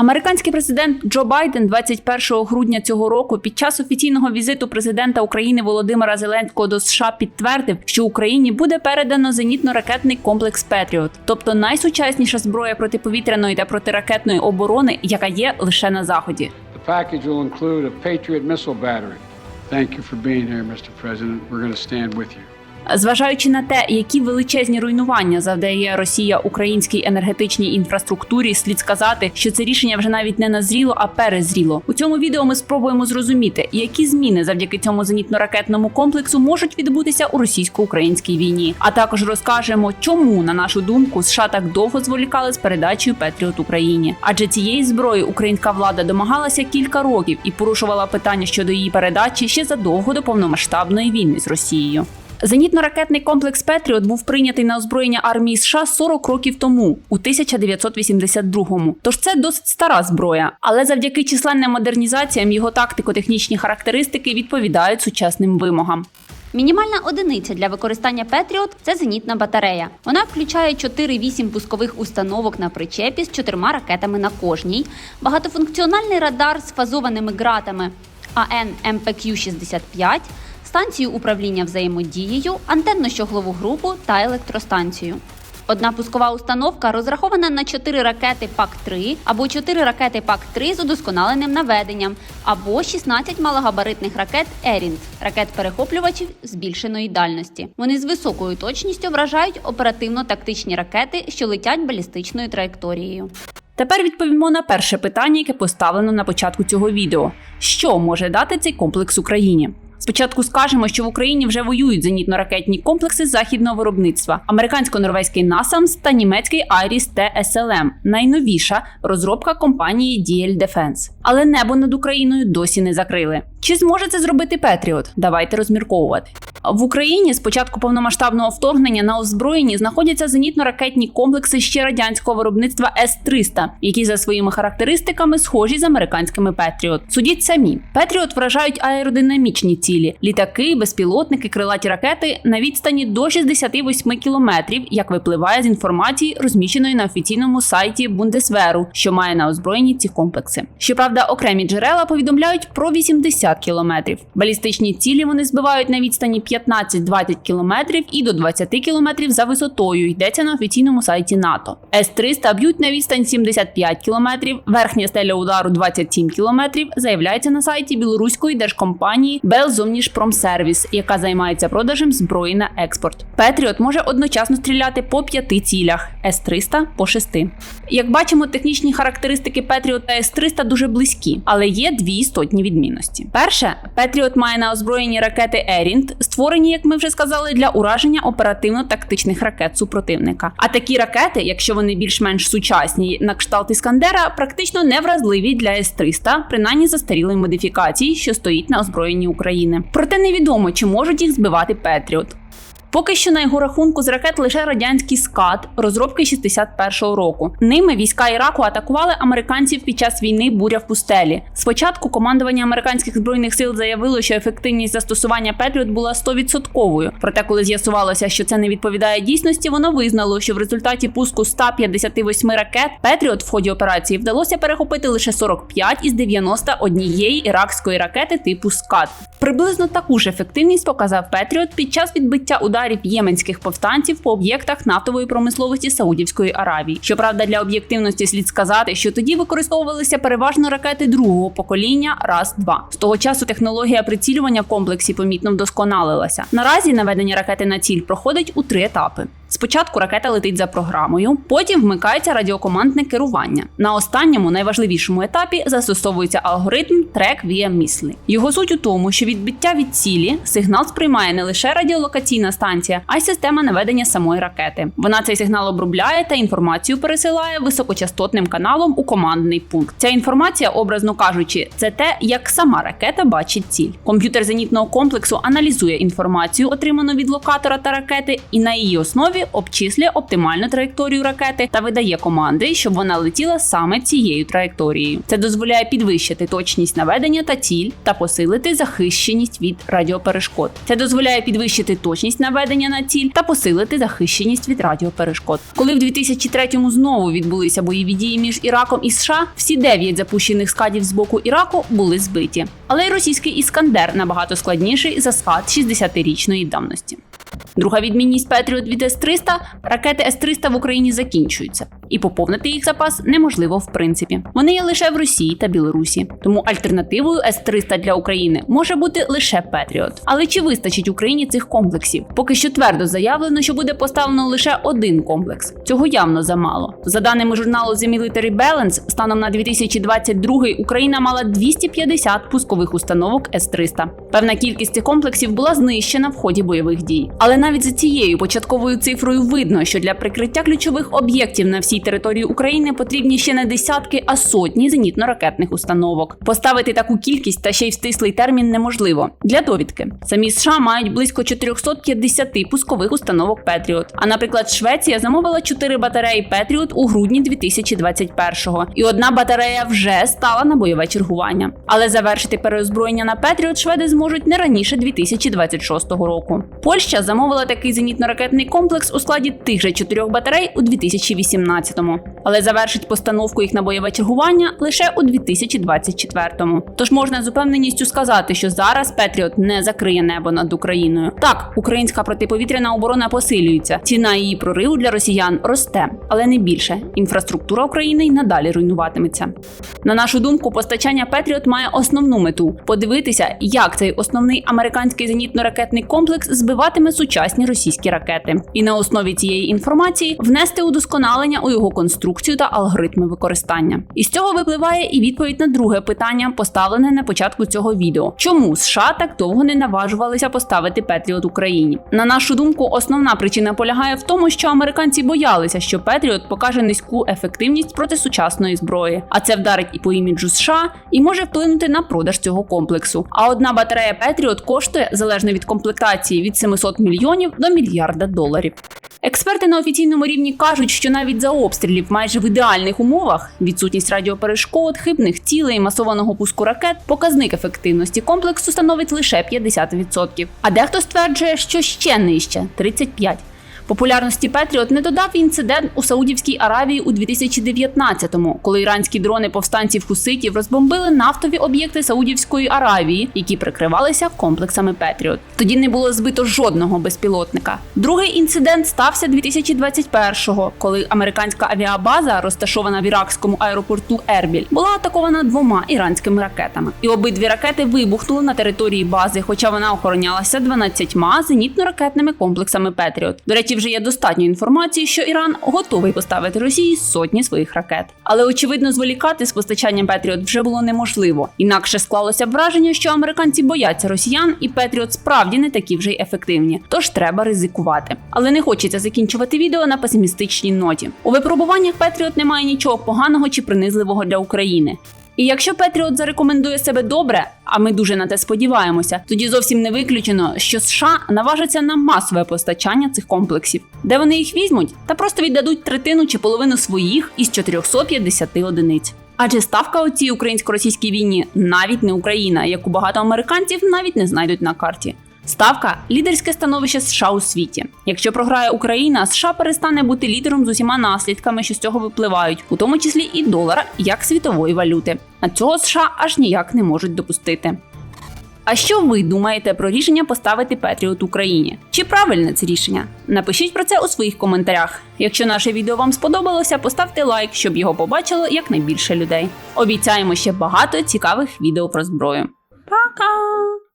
Американський президент Джо Байден 21 грудня цього року під час офіційного візиту президента України Володимира Зеленського до США підтвердив, що Україні буде передано зенітно-ракетний комплекс Петріот, тобто найсучасніша зброя протиповітряної та протиракетної оборони, яка є лише на заході. Thank you for being here, Mr. President. We're going to stand. Зважаючи на те, які величезні руйнування завдає Росія українській енергетичній інфраструктурі, слід сказати, що це рішення вже навіть не назріло, а перезріло. У цьому відео ми спробуємо зрозуміти, які зміни завдяки цьому зенітно-ракетному комплексу можуть відбутися у російсько-українській війні. А також розкажемо, чому, на нашу думку, США так довго зволікали з передачею Петріот Україні. Адже цієї зброї українська влада домагалася кілька років і порушувала питання щодо її передачі ще задовго до повномасштабної війни з Росією. Зенітно-ракетний комплекс Петріот був прийнятий на озброєння армії США 40 років тому, у 1982-му. Тож це досить стара зброя, але завдяки численним модернізаціям його тактико-технічні характеристики відповідають сучасним вимогам. Мінімальна одиниця для використання Петріот це зенітна батарея. Вона включає 4-8 пускових установок на причепі з чотирма ракетами на кожній, багатофункціональний радар з фазованими ґратами АН МПК-65, станцію управління взаємодією, антенно-щоглову групу та електростанцію. Одна пускова установка розрахована на 4 ракети ПАК-3 або 4 ракети ПАК-3 з удосконаленим наведенням, або 16 малогабаритних ракет Ерінт ракет-перехоплювачів збільшеної дальності. Вони з високою точністю вражають оперативно-тактичні ракети, що летять балістичною траєкторією. Тепер відповімо на перше питання, яке поставлено на початку цього відео: що може дати цей комплекс Україні? Спочатку скажемо, що в Україні вже воюють зенітно-ракетні комплекси західного виробництва: американсько-норвезький NASAMS та німецький IRIS T-SLM – найновіша розробка компанії DL Defense. Але небо над Україною досі не закрили. Чи зможе це зробити Петріот? Давайте розмірковувати. В Україні з початку повномасштабного вторгнення на озброєнні знаходяться зенітно-ракетні комплекси ще радянського виробництва С-300, які за своїми характеристиками схожі з американськими Петріот. Судіть самі, Петріот вражають аеродинамічні цілі: літаки, безпілотники, крилаті ракети на відстані до 68 кілометрів, як випливає з інформації, розміщеної на офіційному сайті Бундесверу, що має на озброєнні ці комплекси. Щоправда, окремі джерела повідомляють про 80 кілометрів. Балістичні цілі вони збивають на відстані 15-20 кілометрів і до 20 кілометрів за висотою. Йдеться на офіційному сайті НАТО. С-300 б'ють на відстань 75 кілометрів, верхня стеля удару 27 кілометрів. Заявляється на сайті білоруської держкомпанії Белзомніжпромсервіс, яка займається продажем зброї на експорт. Петріот може одночасно стріляти по п'яти цілях, С-300 по шести. Як бачимо, технічні характеристики Петріот та С-300 дуже близькі, але є дві істотні відмінності. Перше, Петріот має на озброєнні ракети Ерінт, створені, як ми вже сказали, для ураження оперативно-тактичних ракет супротивника. А такі ракети, якщо вони більш-менш сучасні, на кшталт Іскандера, практично не вразливі для С-300, принаймні застарілої модифікації, що стоїть на озброєнні України. Проте невідомо, чи можуть їх збивати Петріот. Поки що на його рахунку з ракет лише радянський скат розробки 61-го року. Ними війська Іраку атакували американців під час війни буря в пустелі. Спочатку командування американських збройних сил заявило, що ефективність застосування Петріот була 100%. Проте, коли з'ясувалося, що це не відповідає дійсності, воно визнало, що в результаті пуску 158 ракет Петріот в ході операції вдалося перехопити лише 45 із 91 іракської ракети типу скат. Приблизно таку ж ефективність показав Петріот під час відбиття ударів єменських повстанців по об'єктах нафтової промисловості Саудівської Аравії. Щоправда, для об'єктивності слід сказати, що тоді використовувалися переважно ракети другого покоління раз 2 З того часу технологія прицілювання в комплексі помітно вдосконалилася. Наразі наведення ракети на ціль проходить у три етапи. Спочатку ракета летить за програмою, потім вмикається радіокомандне керування. На останньому найважливішому етапі застосовується алгоритм Track via Missile. Його суть у тому, що відбиття від цілі сигнал сприймає не лише радіолокаційна станція, а й система наведення самої ракети. Вона цей сигнал обробляє та інформацію пересилає високочастотним каналом у командний пункт. Ця інформація, образно кажучи, це те, як сама ракета бачить ціль. Комп'ютер зенітного комплексу аналізує інформацію, отриману від локатора та ракети, і на її основі Державі обчислює оптимальну траєкторію ракети та видає команди, щоб вона летіла саме цією траєкторією. Це дозволяє підвищити точність наведення та ціль та посилити захищеність від радіоперешкод. Це дозволяє підвищити точність наведення на ціль та посилити захищеність від радіоперешкод. Коли в 2003-му знову відбулися бойові дії між Іраком і США, всі дев'ять запущених скадів з боку Іраку були збиті. Але й російський іскандер набагато складніший за скад 60-річної давності. Друга відмінність Петріот від С-300 – ракети С-300 в Україні закінчуються, і поповнити їх запас неможливо в принципі. Вони є лише в Росії та Білорусі. Тому альтернативою С-300 для України може бути лише Петріот. Але чи вистачить Україні цих комплексів? Поки що твердо заявлено, що буде поставлено лише один комплекс. Цього явно замало. За даними журналу The Military Balance, станом на 2022 Україна мала 250 пускових установок С-300. Певна кількість цих комплексів була знищена в ході бойових дій. Але навіть за цією початковою цифрою видно, що для прикриття ключових об'єктів на всій території України потрібні ще не десятки, а сотні зенітно-ракетних установок. Поставити таку кількість та ще й в стислий термін неможливо. Для довідки самі США мають близько 450 пускових установок Петріот. А наприклад, Швеція замовила 4 батареї Петріот у грудні 2021-го, і одна батарея вже стала на бойове чергування. Але завершити переозброєння на Петріот шведи зможуть не раніше 2026 року. Польща замовила такий зенітно-ракетний комплекс у складі тих же чотирьох батарей у 2018-му, але завершить постановку їх на бойове чергування лише у 2024-му. Тож можна з упевненістю сказати, що зараз Петріот не закриє небо над Україною. Так, українська протиповітряна оборона посилюється. Ціна її прориву для росіян росте, але не більше. Інфраструктура України й надалі руйнуватиметься. На нашу думку, постачання Петріот має основну мету подивитися, як цей основний американський зенітно-ракетний комплекс збиватиме сучасні російські ракети, і на основі цієї інформації внести удосконалення у його конструкцію та алгоритми використання. Із цього випливає і відповідь на друге питання, поставлене на початку цього відео: чому США так довго не наважувалися поставити Петріот Україні? На нашу думку, основна причина полягає в тому, що американці боялися, що Петріот покаже низьку ефективність проти сучасної зброї, а це вдарить і по іміджу США і може вплинути на продаж цього комплексу. А одна батарея Петріот коштує залежно від комплектації від 700 мільйонів до мільярда доларів. Експерти на офіційному рівні кажуть, що навіть за обстрілів майже в ідеальних умовах відсутність радіоперешкод, хибних цілей, масованого пуску ракет, показник ефективності комплексу становить лише 50%. А дехто стверджує, що ще нижче 35%. Популярності Петріот не додав інцидент у Саудівській Аравії у 2019-му, коли іранські дрони повстанців хуситів розбомбили нафтові об'єкти Саудівської Аравії, які прикривалися комплексами Петріот. Тоді не було збито жодного безпілотника. Другий інцидент стався 2021-го, коли американська авіабаза, розташована в іракському аеропорту Ербіль, була атакована двома іранськими ракетами. І обидві ракети вибухнули на території бази, хоча вона охоронялася 12 зенітно-ракетними комплексами Петріот. До речі, вже є достатньо інформації, що Іран готовий поставити Росії сотні своїх ракет. Але очевидно, зволікати з постачанням Петріот вже було неможливо. Інакше склалося б враження, що американці бояться росіян, і Петріот справді не такі вже й ефективні. Тож треба ризикувати. Але не хочеться закінчувати відео на песимістичній ноті. У випробуваннях Петріот немає нічого поганого чи принизливого для України. І якщо Петріот зарекомендує себе добре, а ми дуже на те сподіваємося, тоді зовсім не виключено, що США наважаться на масове постачання цих комплексів, де вони їх візьмуть та просто віддадуть третину чи половину своїх із 450 одиниць. Адже ставка у цій українсько-російській війні навіть не Україна, яку багато американців навіть не знайдуть на карті. Ставка лідерське становище США у світі. Якщо програє Україна, США перестане бути лідером з усіма наслідками, що з цього випливають, у тому числі і долара як світової валюти. А цього США аж ніяк не можуть допустити. А що ви думаєте про рішення поставити Петріот Україні? Чи правильне це рішення? Напишіть про це у своїх коментарях. Якщо наше відео вам сподобалося, поставте лайк, щоб його побачило якнайбільше людей. Обіцяємо ще багато цікавих відео про зброю. Пока!